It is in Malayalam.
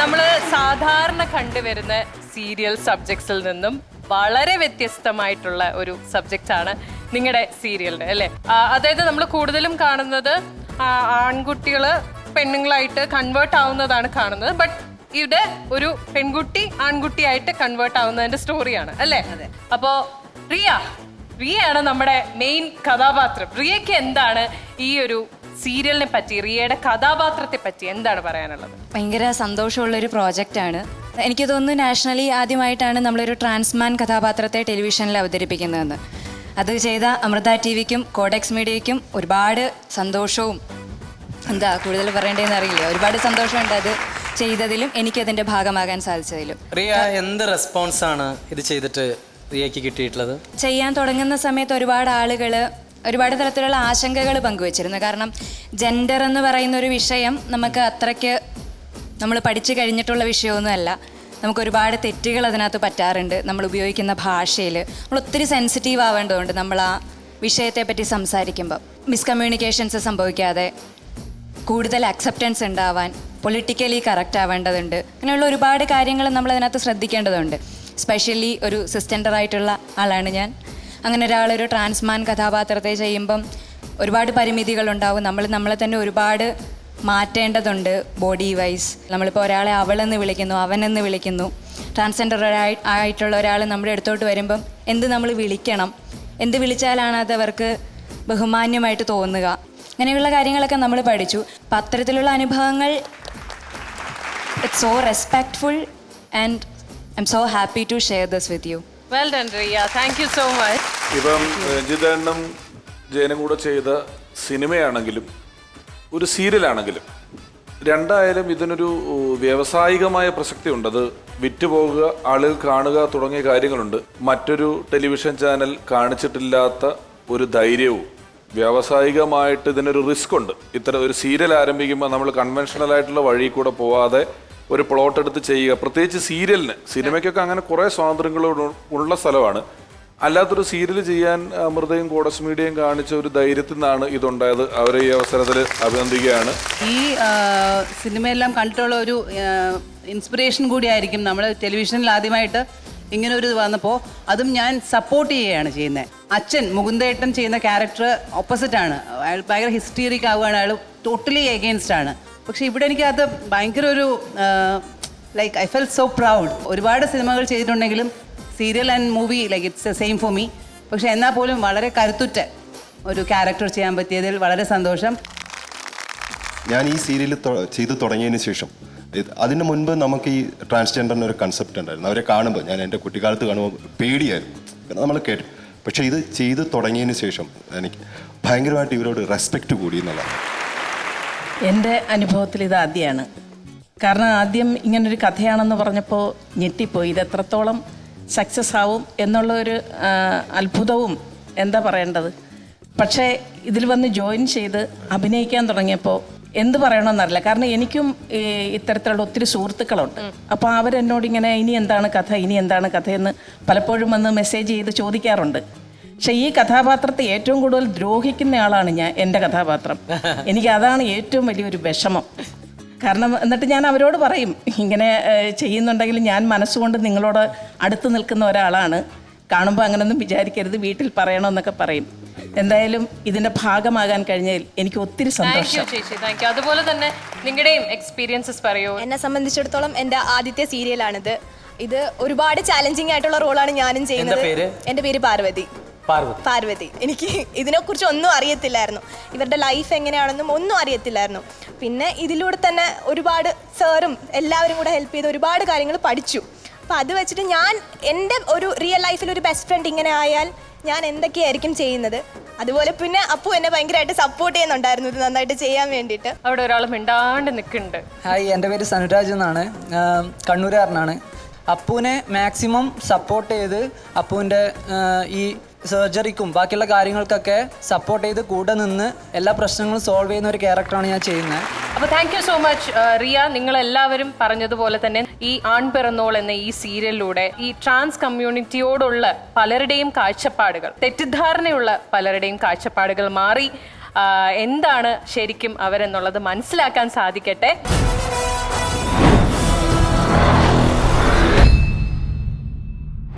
നമ്മൾ സാധാരണ കണ്ടുവരുന്ന സീരിയൽ സബ്ജക്ട്സിൽ നിന്നും വളരെ വ്യത്യസ്തമായിട്ടുള്ള ഒരു സബ്ജക്റ്റ് ആണ് നിങ്ങളുടെ സീരിയലിന് അല്ലേ? അതായത് നമ്മൾ കൂടുതലും കാണുന്നത് ആൺകുട്ടികൾ പെണ്ണുങ്ങളായിട്ട് കൺവേർട്ട് ആവുന്നതാണ് കാണുന്നത്. ബട്ട് ഇവിടെ ഒരു പെൺകുട്ടി ആൺകുട്ടിയായിട്ട് കൺവേർട്ട് ആവുന്നതിന്റെ സ്റ്റോറിയാണ് അല്ലേ? അപ്പോ റിയ റിയയാണ് നമ്മുടെ മെയിൻ കഥാപാത്രം. റിയയ്ക്ക് എന്താണ് ഈ ഒരു സീരിയലിനെ പറ്റി റിയയുടെ കഥാപാത്രത്തെ പറ്റി എന്താണ് പറയാനുള്ളത്? ഭയങ്കര പ്രോജക്റ്റ് ആണ്. എനിക്ക് തോന്നുന്നു നാഷണലി ആദ്യമായിട്ടാണ് നമ്മളൊരു ട്രാൻസ്മാൻ കഥാപാത്രത്തെ ടെലിവിഷനിൽ അവതരിപ്പിക്കുന്നതെന്ന്. അത് ചെയ്ത അമൃത ടി വിക്കും കോഡെക്സ് മീഡിയയ്ക്കും ഒരുപാട് സന്തോഷവും എന്താ കൂടുതൽ പറയേണ്ടതെന്ന് അറിയില്ല. ഒരുപാട് സന്തോഷമുണ്ട് അത് ചെയ്തതിലും എനിക്ക് എനിക്കതിന്റെ ഭാഗമാകാൻ സാധിച്ചതിലും. റിയ എന്ത് റെസ്പോൺസ് ആണ് ഇത് ചെയ്തിട്ട് കിട്ടിയിട്ടുള്ളത്? ചെയ്യാൻ തുടങ്ങുന്ന സമയത്ത് ഒരുപാട് ആളുകൾ ഒരുപാട് തരത്തിലുള്ള ആശങ്കകൾ പങ്കുവച്ചിരുന്നു. കാരണം ജെൻഡർ എന്ന് പറയുന്ന ഒരു വിഷയം നമുക്ക് അത്രയ്ക്ക് നമ്മൾ പഠിച്ചു കഴിഞ്ഞിട്ടുള്ള വിഷയമൊന്നുമല്ല. നമുക്ക് ഒരുപാട് തെറ്റുകൾ അതിനകത്ത് പറ്റാറുണ്ട്. നമ്മൾ ഉപയോഗിക്കുന്ന ഭാഷയിൽ നമ്മൾ ഒത്തിരി സെൻസിറ്റീവ് ആവേണ്ടതുണ്ട് നമ്മൾ ആ വിഷയത്തെ പറ്റി സംസാരിക്കുമ്പോൾ മിസ്കമ്മ്യൂണിക്കേഷൻസ് സംഭവിക്കാതെ കൂടുതൽ അക്സെപ്റ്റൻസ് ഉണ്ടാവാൻ പൊളിറ്റിക്കലി കറക്റ്റ് ആവേണ്ടതുണ്ട്. അങ്ങനെയുള്ള ഒരുപാട് കാര്യങ്ങൾ നമ്മൾ അതിനകത്ത് ശ്രദ്ധിക്കേണ്ടതുണ്ട്. സ്പെഷ്യലി ഒരു സിസ്റ്റൻഡർ ആയിട്ടുള്ള ആളാണ് ഞാൻ. അങ്ങനെ ഒരാളൊരു ട്രാൻസ്മാൻ കഥാപാത്രത്തെ ചെയ്യുമ്പം ഒരുപാട് പരിമിതികളുണ്ടാവും. നമ്മൾ നമ്മളെ തന്നെ ഒരുപാട് മാറ്റേണ്ടതുണ്ട് ബോഡി വൈസ് നമ്മളിപ്പോൾ ഒരാളെ അവളെന്ന് വിളിക്കുന്നു അവനെന്ന് വിളിക്കുന്നു. ട്രാൻസ്ജെൻഡർ ആയിട്ടുള്ള ഒരാൾ നമ്മുടെ അടുത്തോട്ട് വരുമ്പം എന്ത് നമ്മൾ വിളിക്കണം? എന്ത് വിളിച്ചാലാണ് അത് അവർക്ക് ബഹുമാന്യമായിട്ട് തോന്നുക? അങ്ങനെയുള്ള കാര്യങ്ങളൊക്കെ നമ്മൾ പഠിച്ചു. അപ്പം അത്തരത്തിലുള്ള അനുഭവങ്ങൾ it's so respectful and I'm so happy to share this with you well done Riya thank you so much ഇപ്പം രഞ്ജിതണ്ണും ജയനും കൂടെ ചെയ്ത സിനിമയാണെങ്കിലും ഒരു സീരിയലാണെങ്കിലും രണ്ടായാലും ഇതിനൊരു വ്യാവസായികമായ പ്രസക്തി ഉണ്ട് അത് വിറ്റുപോകുക ആളുകൾ കാണുക തുടങ്ങിയ കാര്യങ്ങളുണ്ട്. മറ്റൊരു ടെലിവിഷൻ ചാനൽ കാണിച്ചിട്ടില്ലാത്ത ഒരു ധൈര്യവും വ്യാവസായികമായിട്ട് ഇതിനൊരു റിസ്ക് ഉണ്ട്. ഇത്തരം ഒരു സീരിയൽ ആരംഭിക്കുമ്പോൾ നമ്മൾ കൺവെൻഷണൽ ആയിട്ടുള്ള വഴി കൂടെ പോവാതെ ഒരു പ്ലോട്ട് എടുത്ത് ചെയ്യുക. പ്രത്യേകിച്ച് സീരിയലിന്. സിനിമയ്ക്കൊക്കെ അങ്ങനെ കുറേ സ്വാതന്ത്ര്യങ്ങൾ ഉള്ള സ്ഥലമാണ്. അല്ലാത്തൊരു സീരിയൽ ചെയ്യാൻ അമൃതയും കോടസ് മീഡിയയും കാണിച്ച ഒരു ധൈര്യത്തിൽ നിന്നാണ് ഇതുണ്ടായത്. അവരെ ഈ അവസരത്തിൽ അഭിനന്ദിക്കുകയാണ്. ഈ സിനിമയെല്ലാം കണ്ടിട്ടുള്ള ഒരു ഇൻസ്പിറേഷൻ കൂടിയായിരിക്കും നമ്മൾ ടെലിവിഷനിൽ ആദ്യമായിട്ട് ഇങ്ങനെ ഒരു വന്നപ്പോൾ അതും ഞാൻ സപ്പോർട്ട് ചെയ്യുകയാണ് ചെയ്യുന്നത് അച്ഛൻ മുകുന്ദേട്ടൻ ചെയ്യുന്ന ക്യാരക്ടർ ഓപ്പോസിറ്റ് ആണ്. അയാൾ ഭയങ്കര ഹിസ്റ്റീറിക് ആവുകയാണ്. അയാൾ ടോട്ടലി എഗെയിൻസ്റ്റ് ആണ്. പക്ഷെ ഇവിടെ എനിക്ക് അത് ഭയങ്കര ഒരു like I fell so proud ഒരുപാട് സിനിമകൾ ചെയ്തിട്ടുണ്ടെങ്കിലും serial and movie like it's same for me പക്ഷെ എന്നാൽ പോലും വളരെ കരുത്തുറ്റ ഒരു ക്യാരക്ടർ ചെയ്യാൻ പറ്റിയതിൽ വളരെ സന്തോഷം. ഞാൻ ഈ സീരിയൽ ചെയ്തു തുടങ്ങിയതിന് ശേഷം അതിന് മുൻപ് നമുക്ക് ഈ ട്രാൻസ്ജെൻഡറിന് ഒരു കൺസെപ്റ്റ് ഉണ്ടായിരുന്നു. അവരെ കാണുമ്പോൾ ഞാൻ എന്റെ കുട്ടിക്കാലത്ത് കാണുമ്പോൾ പേടിയായിരുന്നു. നമ്മൾ കേട്ടു. പക്ഷേ ഇത് ചെയ്ത് തുടങ്ങിയതിന് ശേഷം എനിക്ക് ഭയങ്കരമായിട്ട് ഇവരോട് റെസ്പെക്റ്റ് കൂടി എന്നുള്ളതാണ്. എന്റെ അനുഭവത്തിൽ ഇത് ആദ്യമാണ് കാരണം ആദ്യം ഇങ്ങനൊരു കഥയാണെന്ന് പറഞ്ഞപ്പോൾ ഞെട്ടിപ്പോയി. ഇത് എത്രത്തോളം സക്സസ് ആവും എന്നുള്ള ഒരു അത്ഭുതവും എന്താ പറയേണ്ടത്? പക്ഷേ ഇതിൽ വന്ന് ജോയിൻ ചെയ്ത് അഭിനയിക്കാൻ തുടങ്ങിയപ്പോൾ എന്ത് പറയണമെന്നറിയില്ല കാരണം എനിക്കും ഇത്തരത്തിലുള്ള ഒത്തിരി സുഹൃത്തുക്കളുണ്ട്. അപ്പോൾ അവരെന്നോട് ഇങ്ങനെ ഇനി എന്താണ് കഥ? ഇനി എന്താണ് കഥയെന്ന് പലപ്പോഴും വന്ന് മെസ്സേജ് ചെയ്ത് ചോദിക്കാറുണ്ട്. പക്ഷെ ഈ കഥാപാത്രത്തെ ഏറ്റവും കൂടുതൽ ദ്രോഹിക്കുന്ന ആളാണ് ഞാൻ എന്റെ കഥാപാത്രം. എനിക്ക് അതാണ് ഏറ്റവും വലിയൊരു വിഷമം. കാരണം എന്നിട്ട് ഞാൻ അവരോട് പറയും ഇങ്ങനെ ചെയ്യുന്നുണ്ടെങ്കിൽ ഞാൻ മനസ്സുകൊണ്ട് നിങ്ങളോട് അടുത്ത് നിൽക്കുന്ന ഒരാളാണ്. കാണുമ്പോൾ അങ്ങനൊന്നും വിചാരിക്കരുത് വീട്ടിൽ പറയണമെന്നൊക്കെ പറയും. എന്തായാലും ഇതിന്റെ ഭാഗമാകാൻ കഴിഞ്ഞതിൽ എനിക്ക് ഒത്തിരി സന്തോഷം. അതുപോലെ തന്നെ നിങ്ങളുടെയും എക്സ്പീരിയൻസസ് പറയൂ. എന്നെ സംബന്ധിച്ചിടത്തോളം എന്റെ ആദ്യത്തെ സീരിയലാണിത് ഇത് ഒരുപാട് ചാലഞ്ചിങ് ആയിട്ടുള്ള റോളാണ് ഞാനും ചെയ്യുന്നത്. പേര്? എന്റെ പേര് പാർവതി. പാർവതി. പാർവതി. എനിക്ക് ഇതിനെക്കുറിച്ച് ഒന്നും അറിയത്തില്ലായിരുന്നു. ഇവരുടെ ലൈഫ് എങ്ങനെയാണെന്നും ഒന്നും അറിയത്തില്ലായിരുന്നു. പിന്നെ ഇതിലൂടെ തന്നെ ഒരുപാട് സാറും എല്ലാവരും കൂടെ ഹെൽപ്പ് ചെയ്ത് ഒരുപാട് കാര്യങ്ങൾ പഠിച്ചു. അപ്പം അത് വെച്ചിട്ട് ഞാൻ എന്റെ ഒരു റിയൽ ലൈഫിൽ ഒരു ബെസ്റ്റ് ഫ്രണ്ട് ഇങ്ങനെ ആയാൽ ഞാൻ എന്തൊക്കെയായിരിക്കും ചെയ്യുന്നത്? അതുപോലെ പിന്നെ അപ്പു എന്നെ ഭയങ്കരമായിട്ട് സപ്പോർട്ട് ചെയ്യുന്നുണ്ടായിരുന്നു ഇത് നന്നായിട്ട് ചെയ്യാൻ വേണ്ടിയിട്ട്. അവിടെ ഒരാൾ മിണ്ടാണ്ട് നിൽക്കുന്നുണ്ട്. ഹായ് എന്റെ പേര് സനുരാജ് എന്നാണ്. കണ്ണൂരുകാരനാണ്. അപ്പുവിനെ മാക്സിമം സപ്പോർട്ട് ചെയ്ത് അപ്പുവിന്റെ ഈ സർജറിക്കും ബാക്കിയുള്ള കാര്യങ്ങൾക്കൊക്കെ സപ്പോർട്ട് ചെയ്ത് കൂടെ നിന്ന് എല്ലാ പ്രശ്നങ്ങളും സോൾവ് ചെയ്യുന്ന ഒരു ക്യാരക്ടറാണ് ഞാൻ ചെയ്യുന്നത്. അപ്പോൾ thank you so much Riya. നിങ്ങൾ എല്ലാവരും പറഞ്ഞതുപോലെ തന്നെ ഈ ആൺ പിറന്നോൾ എന്ന ഈ സീരിയലിലൂടെ ഈ ട്രാൻസ് കമ്മ്യൂണിറ്റിയോടുള്ള പലരുടെയും കാഴ്ചപ്പാടുകൾ തെറ്റിദ്ധാരണയുള്ള പലരുടെയും കാഴ്ചപ്പാടുകൾ മാറി. എന്താണ് ശരിക്കും അവരെന്നുള്ളത് മനസ്സിലാക്കാൻ സാധിക്കട്ടെ?